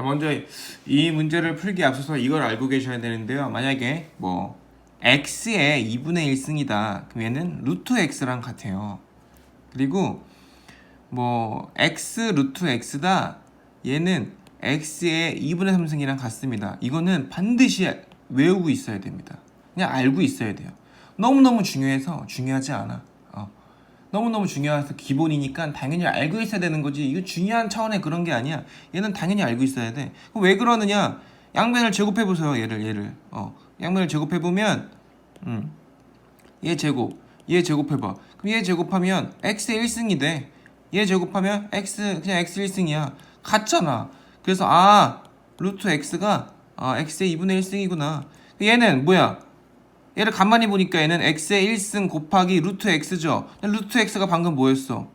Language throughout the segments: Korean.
자, 먼저 이 문제를 풀기 앞서서 이걸 알고 계셔야 되는데요. 만약에 뭐 x의 2분의 1승이다. 그럼 얘는 루트 x랑 같아요. 그리고 뭐 x 루트 x다. 얘는 x의 2분의 3승이랑 같습니다. 이거는 반드시 외우고 있어야 됩니다. 그냥 알고 있어야 돼요. 너무너무 중요해서 중요하지 않아. 어. 너무너무 중요해서 기본이니까 당연히 알고 있어야 되는 거지. 이거 중요한 차원의 그런 게 아니야. 얘는 당연히 알고 있어야 돼. 그럼 왜 그러느냐? 양면을 제곱해 보세요. 얘를 얘를. 어. 양면을 제곱해 보면 음. 얘 제곱. 얘 제곱해 봐. 그럼 얘 제곱하면 x의 1승이 돼. 얘 제곱하면 x 그냥 x 1승이야. 같잖아. 그래서 아, 루트 x가 아, x의 2분의 1승이구나. 얘는 뭐야? 얘를 간만히 보니까 얘는 x의 1승 곱하기 루트 x죠. 루트 x가 방금 뭐였어?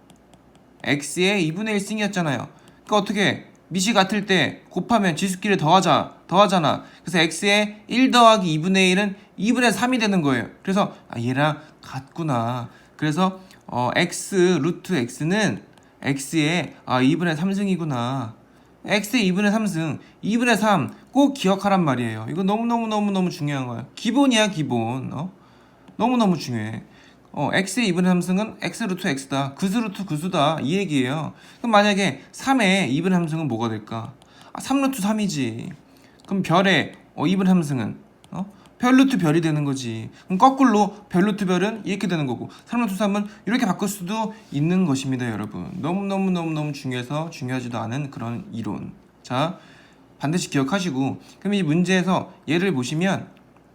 x의 2분의 1승이었잖아요. 그러니까 어떻게 미시 같을 때 곱하면 지수끼리 더하자 더하잖아. 그래서 x의 1 더하기 2분의 1은 2분의 3이 되는 거예요. 그래서 아, 얘랑 같구나. 그래서 어, x 루트 x는 x의 아 2분의 3승이구나. x의 2분의 3승, 2분의 3 꼭 기억하란 말이에요. 이거 너무너무너무너무 중요한 거야. 기본이야, 기본. 어? 너무너무 중요해. 어, x의 2분의 3승은 x 루트 x다. 그수 루트 그수다. 이 얘기예요. 그럼 만약에 3의 2분의 3승은 뭐가 될까? 아, 3 루트 3이지. 그럼 별의 어, 2분의 3승은 어? 별 루트 별이 되는 거지. 그럼 거꾸로 별 루트 별은 이렇게 되는 거고 3 루트 3은 이렇게 바꿀 수도 있는 것입니다, 여러분. 너무너무너무너무 중요해서 중요하지도 않은 그런 이론. 자, 반드시 기억하시고 그럼 이 문제에서 얘를 보시면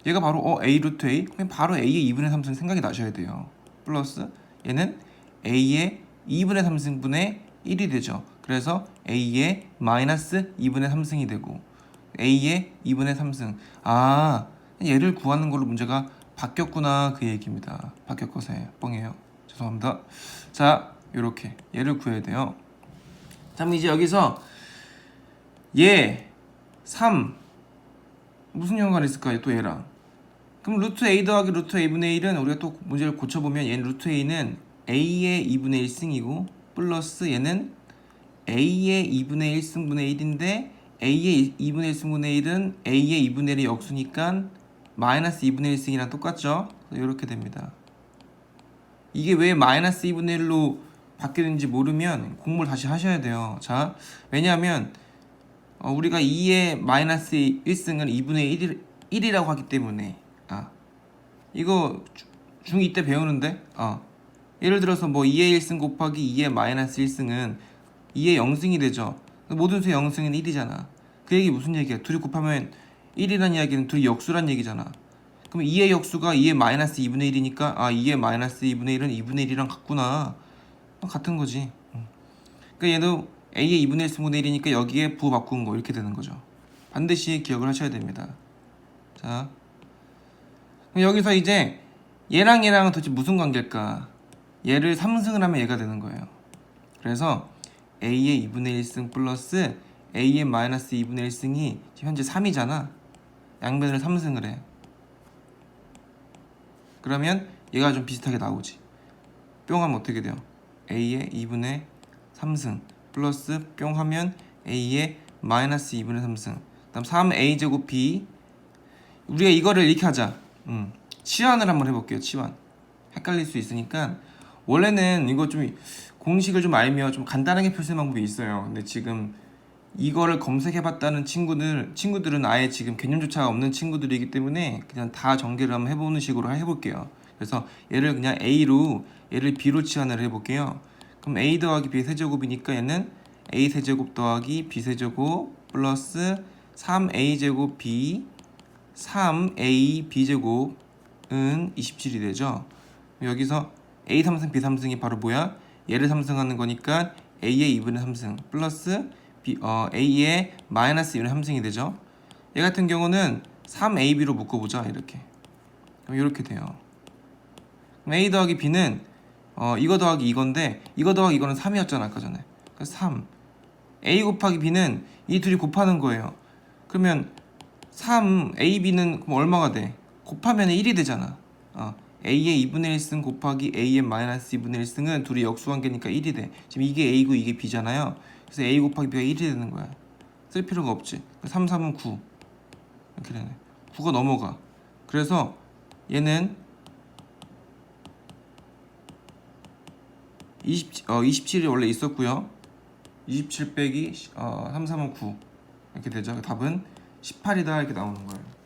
얘가 바로 어 a 루트 a 그럼 바로 a의 2분의 3승 생각이 나셔야 돼요. 플러스 얘는 a의 2분의 3승분의 1이 되죠. 그래서 a의 마이너스 2분의 3승이 되고 a의 2분의 3승 아 얘를 구하는 걸로 문제가 바뀌었구나 그 얘기입니다. 바뀌었거세 뻥이에요. 죄송합니다. 자 요렇게 얘를 구해야 돼요. 자 그럼 이제 여기서 얘 3 무슨 연관이 있을까요? 또 얘랑 그럼 루트 a 더하기 루트 a분의 1은 우리가 또 문제를 고쳐보면 얘는 루트 a는 a의 2분의 1승이고 플러스 얘는 a의 2분의 1승분의 1인데 a의 2분의 1승분의 1은 a의 2분의 1의 역수니까 마이너스 2분의 1승이랑 똑같죠? 이렇게 됩니다. 이게 왜 마이너스 2분의 1로 바뀌는지 모르면 공부를 다시 하셔야 돼요. 자, 왜냐하면 어, 우리가 2의 마이너스 1승을 2분의 1, 1이라고 하기 때문에 아 이거 주- 중2 때 배우는데? 어. 예를 들어서 뭐 2의 1승 곱하기 2의 마이너스 1승은 2의 0승이 되죠. 모든 수의 0승은 1이잖아. 그 얘기 무슨 얘기야? 둘이 곱하면 1이라는 이야기는 둘이 역수란 얘기잖아. 그럼 2의 역수가 2의 마이너스 2분의 1이니까 아 2의 마이너스 2분의 1은 2분의 1이랑 같구나. 어, 같은 거지. 응. 그러니까 얘도 a의 2분의 1승분의 1이니까 여기에 부호 바꾼 거 이렇게 되는 거죠 반드시 기억을 하셔야 됩니다 자 여기서 이제 얘랑 얘랑은 도대체 무슨 관계일까? 얘를 3승을 하면 얘가 되는 거예요. 그래서 a의 2분의 1승 플러스 a의 마이너스 2분의 1승이 지금 현재 3이잖아. 양변을 3승을 해. 그러면 얘가 좀 비슷하게 나오지. 뿅 하면 어떻게 돼요? a의 2분의 3승 플러스 뿅 하면 a의 마이너스 2분의 3승 그다음 3a 제곱 b 우리가 이거를 이렇게 하자. 음. 치환을 한번 해볼게요. 치환. 헷갈릴 수 있으니까 원래는 이거 좀 공식을 좀 알면 좀 간단하게 표시하는 방법이 있어요. 근데 지금 이거를 검색해봤다는 친구들 친구들은 아예 지금 개념조차 없는 친구들이기 때문에 그냥 다 전개를 한번 해보는 식으로 해볼게요. 그래서 얘를 그냥 a로 얘를 b로 치환을 해볼게요. 그럼 a 더하기 b 세제곱이니까 얘는 a 세제곱 더하기 b 세제곱 플러스 3a 제곱 b 3a b제곱은 27이 되죠. 여기서 a 3승 b 3승이 바로 뭐야? 얘를 3승하는 거니까 a의 2분의 3승 플러스 b, 어, a의 마이너스 2분의 3승이 되죠. 얘 같은 경우는 3ab로 묶어보자 이렇게. 그럼 이렇게 돼요. 그럼 a 더하기 b는 어, 이거 더하기 이건데 이거 더하기 이거는 3이었잖아 아까 전에. 그래서 3. a 곱하기 b는 이 둘이 곱하는 거예요. 그러면 3 AB는 그럼 얼마가 돼? 곱하면 1이 되잖아. 어, A의 2분의 1승 곱하기 A의 마이너스 2분의 1승은 둘이 역수관계니까 1이 돼. 지금 이게 A고 이게 B잖아요. 그래서 A 곱하기 B가 1이 되는 거야. 쓸 필요가 없지 3, 3은 9 이렇게 되네 9가 넘어가 그래서 얘는 20, 어, 27이 원래 있었고요. 27 빼기 어, 3, 3은 9 이렇게 되죠. 답은 18이다 이렇게 나오는 거예요